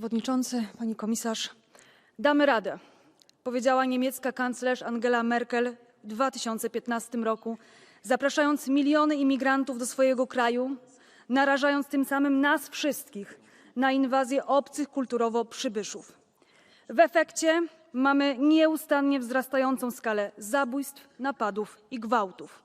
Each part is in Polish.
Przewodniczący, pani komisarz, damy radę, powiedziała niemiecka kanclerz Angela Merkel w 2015 roku, zapraszając miliony imigrantów do swojego kraju, narażając tym samym nas wszystkich na inwazję obcych kulturowo przybyszów. W efekcie mamy nieustannie wzrastającą skalę zabójstw, napadów i gwałtów.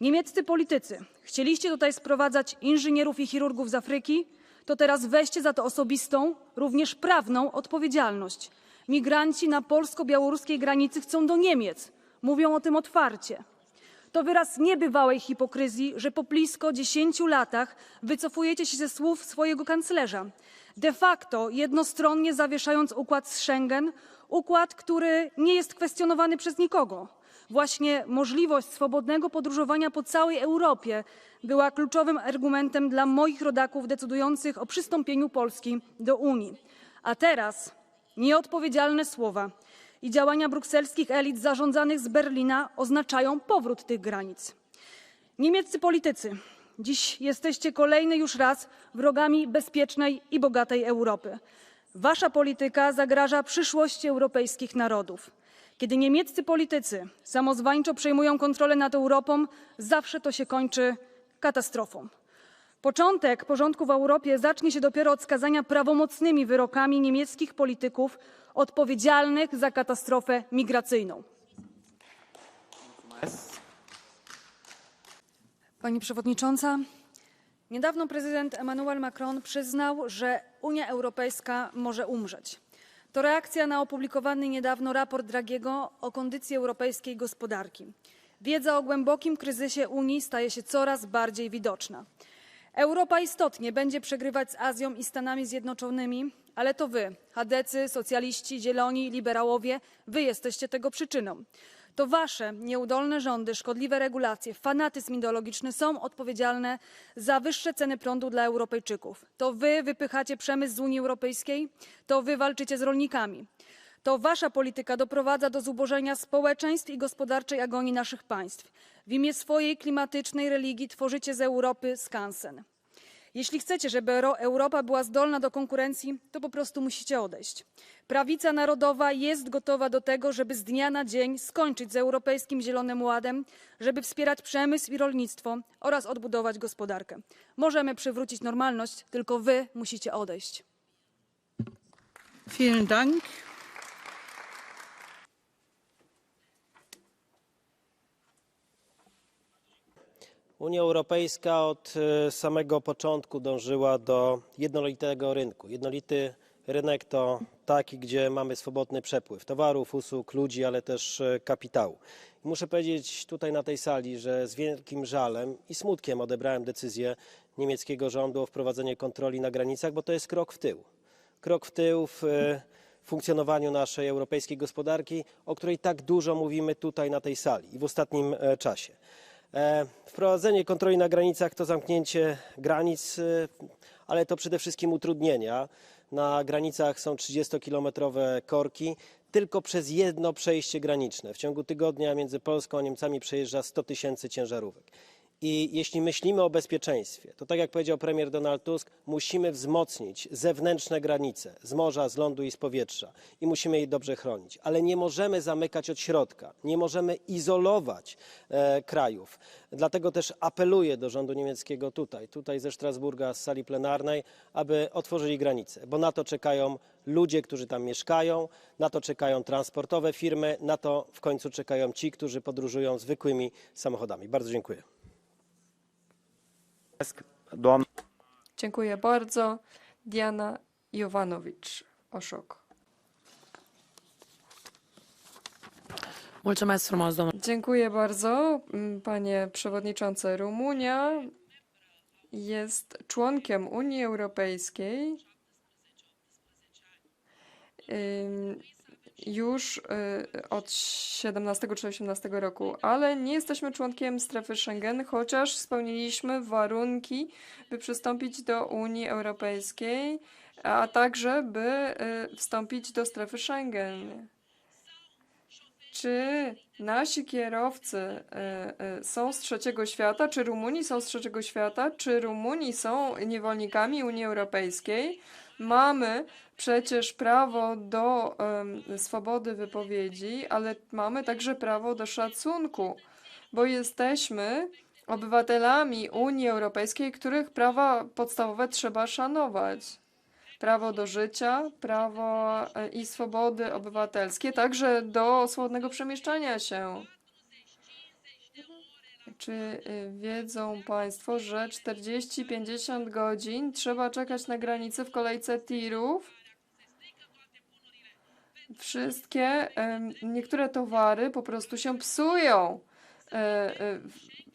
Niemieccy politycy chcieliście tutaj sprowadzać inżynierów i chirurgów z Afryki, to teraz weźcie za to osobistą, również prawną odpowiedzialność. Migranci na polsko-białoruskiej granicy chcą do Niemiec. Mówią o tym otwarcie. To wyraz niebywałej hipokryzji, że po blisko 10 latach wycofujecie się ze słów swojego kanclerza. De facto jednostronnie zawieszając układ z Schengen, układ, który nie jest kwestionowany przez nikogo. Właśnie możliwość swobodnego podróżowania po całej Europie była kluczowym argumentem dla moich rodaków decydujących o przystąpieniu Polski do Unii. A teraz nieodpowiedzialne słowa i działania brukselskich elit zarządzanych z Berlina oznaczają powrót tych granic. Niemieccy politycy, dziś jesteście kolejny już raz wrogami bezpiecznej i bogatej Europy. Wasza polityka zagraża przyszłości europejskich narodów. Kiedy niemieccy politycy samozwańczo przejmują kontrolę nad Europą, zawsze to się kończy katastrofą. Początek porządku w Europie zacznie się dopiero od skazania prawomocnymi wyrokami niemieckich polityków odpowiedzialnych za katastrofę migracyjną. Pani przewodnicząca, niedawno prezydent Emmanuel Macron przyznał, że Unia Europejska może umrzeć. To reakcja na opublikowany niedawno raport Dragiego o kondycji europejskiej gospodarki. Wiedza o głębokim kryzysie Unii staje się coraz bardziej widoczna. Europa istotnie będzie przegrywać z Azją i Stanami Zjednoczonymi, ale to wy, chadecy, socjaliści, zieloni, liberałowie, wy jesteście tego przyczyną. To wasze nieudolne rządy, szkodliwe regulacje, fanatyzm ideologiczny są odpowiedzialne za wyższe ceny prądu dla Europejczyków. To wy wypychacie przemysł z Unii Europejskiej, to wy walczycie z rolnikami. To wasza polityka doprowadza do zubożenia społeczeństw i gospodarczej agonii naszych państw. W imię swojej klimatycznej religii tworzycie z Europy skansen. Jeśli chcecie, żeby Euro- Europa była zdolna do konkurencji, to po prostu musicie odejść. Prawica narodowa jest gotowa do tego, żeby z dnia na dzień skończyć z Europejskim Zielonym Ładem, żeby wspierać przemysł i rolnictwo oraz odbudować gospodarkę. Możemy przywrócić normalność, tylko wy musicie odejść. Vielen Dank. Unia Europejska od e, samego początku dążyła do jednolitego rynku. Jednolity rynek to taki, gdzie mamy swobodny przepływ towarów, usług, ludzi, ale też e, kapitału. Muszę powiedzieć tutaj na tej sali, że z wielkim żalem i smutkiem odebrałem decyzję niemieckiego rządu o wprowadzeniu kontroli na granicach, bo to jest krok w tył. Krok w tył w e, funkcjonowaniu naszej europejskiej gospodarki, o której tak dużo mówimy tutaj na tej sali i w ostatnim czasie. E, Wprowadzenie kontroli na granicach to zamknięcie granic, e, ale to przede wszystkim utrudnienia. Na granicach są 30-kilometrowe korki. Tylko przez jedno przejście graniczne w ciągu tygodnia między Polską a Niemcami przejeżdża 100 tysięcy ciężarówek. I jeśli myślimy o bezpieczeństwie, to tak jak powiedział premier Donald Tusk, musimy wzmocnić zewnętrzne granice z morza, z lądu i z powietrza i musimy je dobrze chronić. Ale nie możemy zamykać od środka, nie możemy izolować e, krajów. Dlatego też apeluję do rządu niemieckiego tutaj, tutaj ze Strasburga, z sali plenarnej, aby otworzyli granice, bo na to czekają ludzie, którzy tam mieszkają, na to czekają transportowe firmy, na to w końcu czekają ci, którzy podróżują zwykłymi samochodami. Bardzo dziękuję. Dziękuję bardzo. Diana Jovanowicz, Oszok. Mulțumesc frumos, domnule. Dziękuję bardzo, m, panie przewodniczący. Rumunia jest członkiem Unii Europejskiej już y, od 17 czy 18 roku, ale nie jesteśmy członkiem strefy Schengen, chociaż spełniliśmy warunki, by przystąpić do Unii Europejskiej, a także by y, wstąpić do strefy Schengen. Czy nasi kierowcy y, są z trzeciego świata? Czy Rumuni są z trzeciego świata? Czy Rumuni są niewolnikami Unii Europejskiej? Mamy przecież prawo do em, swobody wypowiedzi, ale mamy także prawo do szacunku, bo jesteśmy obywatelami Unii Europejskiej, których prawa podstawowe trzeba szanować. Prawo do życia, prawo e, i swobody obywatelskie, także do swobodnego przemieszczania się. Czy y, wiedzą Państwo, że 40-50 godzin trzeba czekać na granicy w kolejce tirów? Wszystkie, niektóre towary po prostu się psują e, e,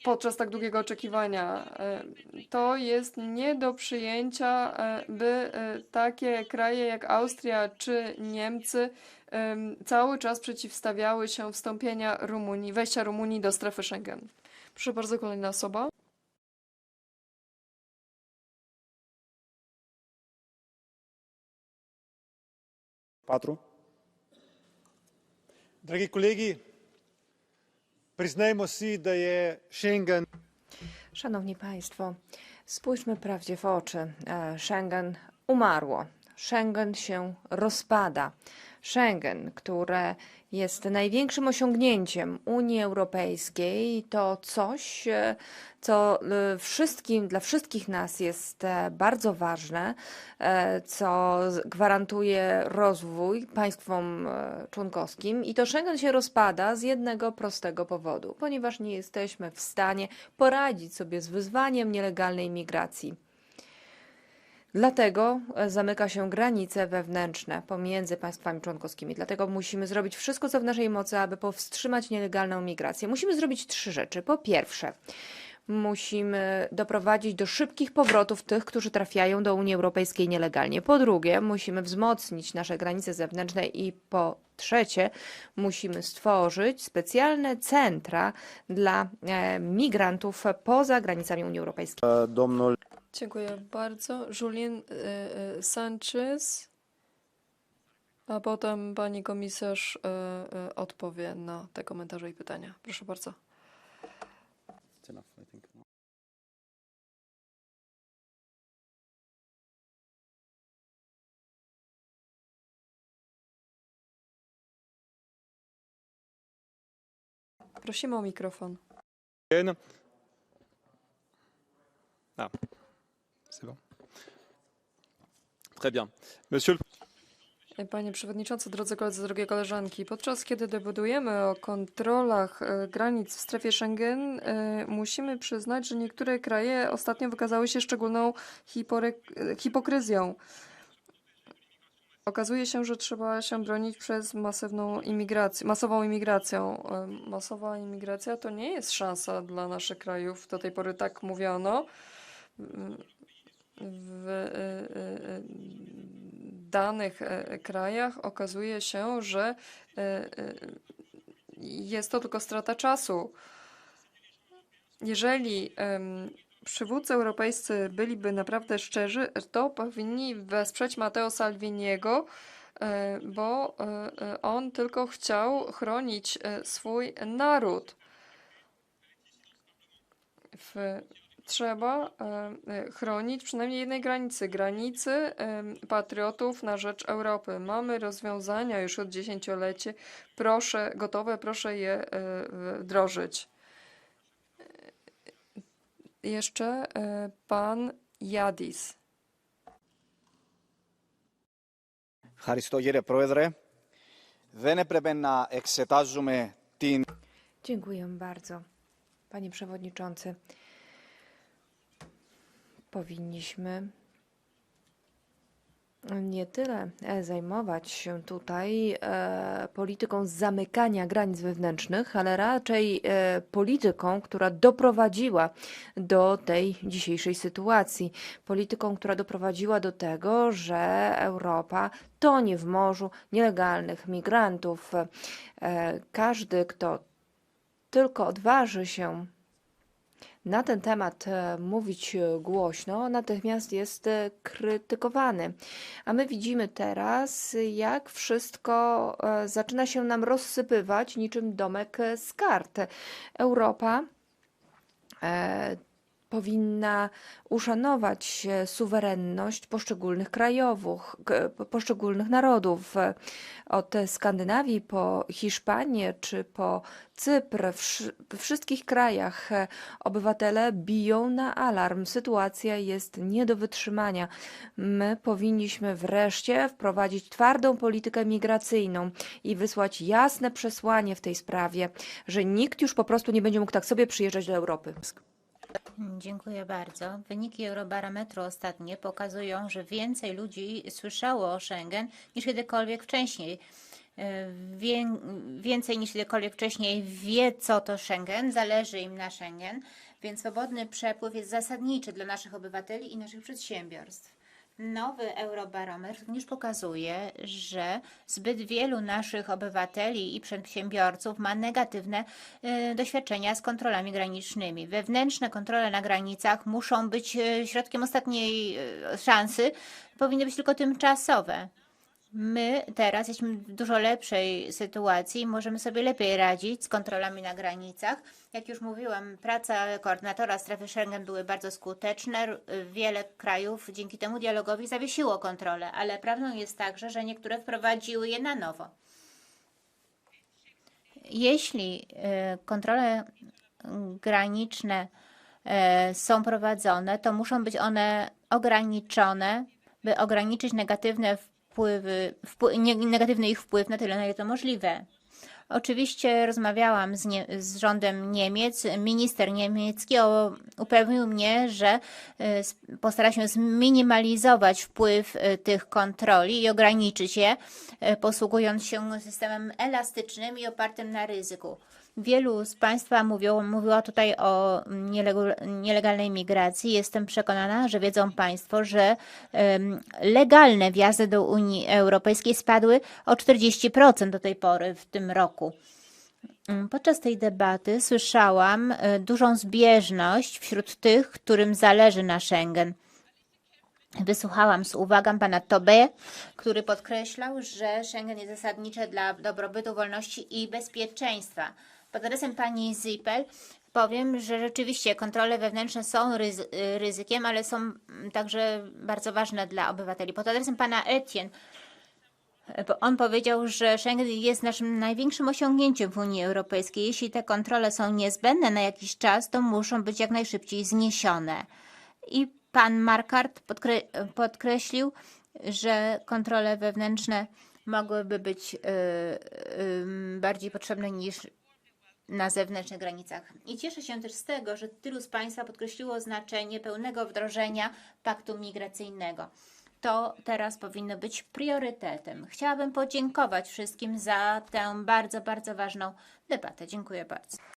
podczas tak długiego oczekiwania. E, To jest nie do przyjęcia, by takie kraje jak Austria czy Niemcy em, cały czas przeciwstawiały się wstąpienia Rumunii, wejścia Rumunii do strefy Schengen. Proszę bardzo, kolejna osoba. Patru. Dragi kolegi, przyznajmy si, że je Schengen. Szanowni Państwo, spójrzmy prawdzie w oczy. E, Schengen umarło. Schengen się rozpada. Schengen, które jest największym osiągnięciem Unii Europejskiej, to coś, e, co e, wszystkim, dla wszystkich nas jest e, bardzo ważne, co gwarantuje rozwój państwom członkowskim. I to Schengen się rozpada z jednego prostego powodu, ponieważ nie jesteśmy w stanie poradzić sobie z wyzwaniem nielegalnej migracji. Dlatego e, zamyka się granice wewnętrzne pomiędzy państwami członkowskimi. Dlatego musimy zrobić wszystko, co w naszej mocy, aby powstrzymać nielegalną migrację. Musimy zrobić trzy rzeczy. Po pierwsze, musimy doprowadzić do szybkich powrotów tych, którzy trafiają do Unii Europejskiej nielegalnie. Po drugie, musimy wzmocnić nasze granice zewnętrzne i po trzecie, musimy stworzyć specjalne centra dla e, migrantów poza granicami Unii Europejskiej. Domnul Dziękuję bardzo. Julien e, e, Sanchez, a potem pani komisarz e, odpowie na te komentarze i pytania. Proszę bardzo. Prosimy o mikrofon. Ah, c'est bon. Très bien. Monsieur Panie Przewodniczący, drodzy koledzy, drogie koleżanki, podczas kiedy debatujemy o kontrolach e, granic w strefie Schengen, e, musimy przyznać, że niektóre kraje ostatnio wykazały się szczególną e, hipokryzją. Okazuje się, że trzeba się bronić przez masywną imigrację, masową imigracją. Masowa imigracja to nie jest szansa dla naszych krajów. Do tej pory tak mówiono. Mm, W e, e, e, danych e, krajach okazuje się, że e, e, jest to tylko strata czasu. Jeżeli przywódcy europejscy byliby naprawdę szczerzy, to powinni wesprzeć Matteo Salviniego, e, bo e, e, on tylko chciał chronić e, swój naród. W, trzeba e, e, chronić przynajmniej jednej granicy granicy em, patriotów na rzecz Europy. Mamy rozwiązania już od dziesięcioleci. Proszę, gotowe, proszę je e, wdrożyć. Jeszcze e, pan Jadis. Ευχαριστώ κύριε Πρόεδρε. Δεν έπρεπε να εξετάζουμε την Dziękuję bardzo, panie przewodniczący. Powinniśmy nie tyle e, zajmować się tutaj e, polityką zamykania granic wewnętrznych, ale raczej e, polityką, która doprowadziła do tej dzisiejszej sytuacji. Polityką, która doprowadziła do tego, że Europa tonie w morzu nielegalnych migrantów. E, każdy, kto tylko odważy się na ten temat e, mówić e, głośno, natychmiast jest e, krytykowany. A my widzimy teraz, jak wszystko zaczyna się nam rozsypywać niczym domek z kart. Europa powinna uszanować e, suwerenność poszczególnych krajowów, k- poszczególnych narodów. E, Od Skandynawii po Hiszpanię czy po Cypr, we wszystkich krajach e, obywatele biją na alarm. Sytuacja jest nie do wytrzymania. My powinniśmy wreszcie wprowadzić twardą politykę migracyjną i wysłać jasne przesłanie w tej sprawie, że nikt już po prostu nie będzie mógł tak sobie przyjeżdżać do Europy. Dziękuję bardzo. Wyniki Eurobarometru ostatnie pokazują, że więcej ludzi słyszało o Schengen niż kiedykolwiek wcześniej. E, Wię, więcej niż kiedykolwiek wcześniej wie, co to Schengen, zależy im na Schengen, więc swobodny przepływ jest zasadniczy dla naszych obywateli i naszych przedsiębiorstw. Nowy Eurobarometr również pokazuje, że zbyt wielu naszych obywateli i przedsiębiorców ma negatywne e, doświadczenia z kontrolami granicznymi. Wewnętrzne kontrole na granicach muszą być e, środkiem ostatniej e, szansy, powinny być tylko tymczasowe. My teraz jesteśmy w dużo lepszej sytuacji, możemy sobie lepiej radzić z kontrolami na granicach. Jak już mówiłam, praca koordynatora strefy Schengen były bardzo skuteczne. Wiele krajów dzięki temu dialogowi zawiesiło kontrolę, ale prawdą jest także, że niektóre wprowadziły je na nowo. Jeśli e, kontrole graniczne e, są prowadzone, to muszą być one ograniczone, by ograniczyć negatywne wpływy, wpły, nie- negatywny ich wpływ na tyle, na ile to możliwe. Oczywiście rozmawiałam z, nie, z rządem Niemiec. Minister niemiecki upewnił mnie, że s- postara się zminimalizować wpływ e, tych kontroli i ograniczyć je, e, posługując się systemem elastycznym i opartym na ryzyku. Wielu z Państwa mówiło, mówiło tutaj o nielegalnej migracji. Jestem przekonana, że wiedzą Państwo, że legalne wjazdy do Unii Europejskiej spadły o 40% do tej pory w tym roku. Mm, Podczas tej debaty słyszałam e, dużą zbieżność wśród tych, którym zależy na Schengen. Wysłuchałam z uwagą pana Tobe, który podkreślał, że Schengen jest zasadnicze dla dobrobytu, wolności i bezpieczeństwa. Pod adresem pani Zippel powiem, że rzeczywiście kontrole wewnętrzne są ryzy- ryzykiem, ale są mm, także bardzo ważne dla obywateli. Pod adresem pana Etienne bo on powiedział, że Schengen jest naszym największym osiągnięciem w Unii Europejskiej. Jeśli te kontrole są niezbędne na jakiś czas, to muszą być jak najszybciej zniesione. I pan Markart podkre- podkreślił, że kontrole wewnętrzne mogłyby być y, y, bardziej potrzebne niż na zewnętrznych granicach. I cieszę się też z tego, że tylu z Państwa podkreśliło znaczenie pełnego wdrożenia paktu migracyjnego. To teraz powinno być priorytetem. Chciałabym podziękować wszystkim za tę bardzo, bardzo ważną debatę. Dziękuję bardzo.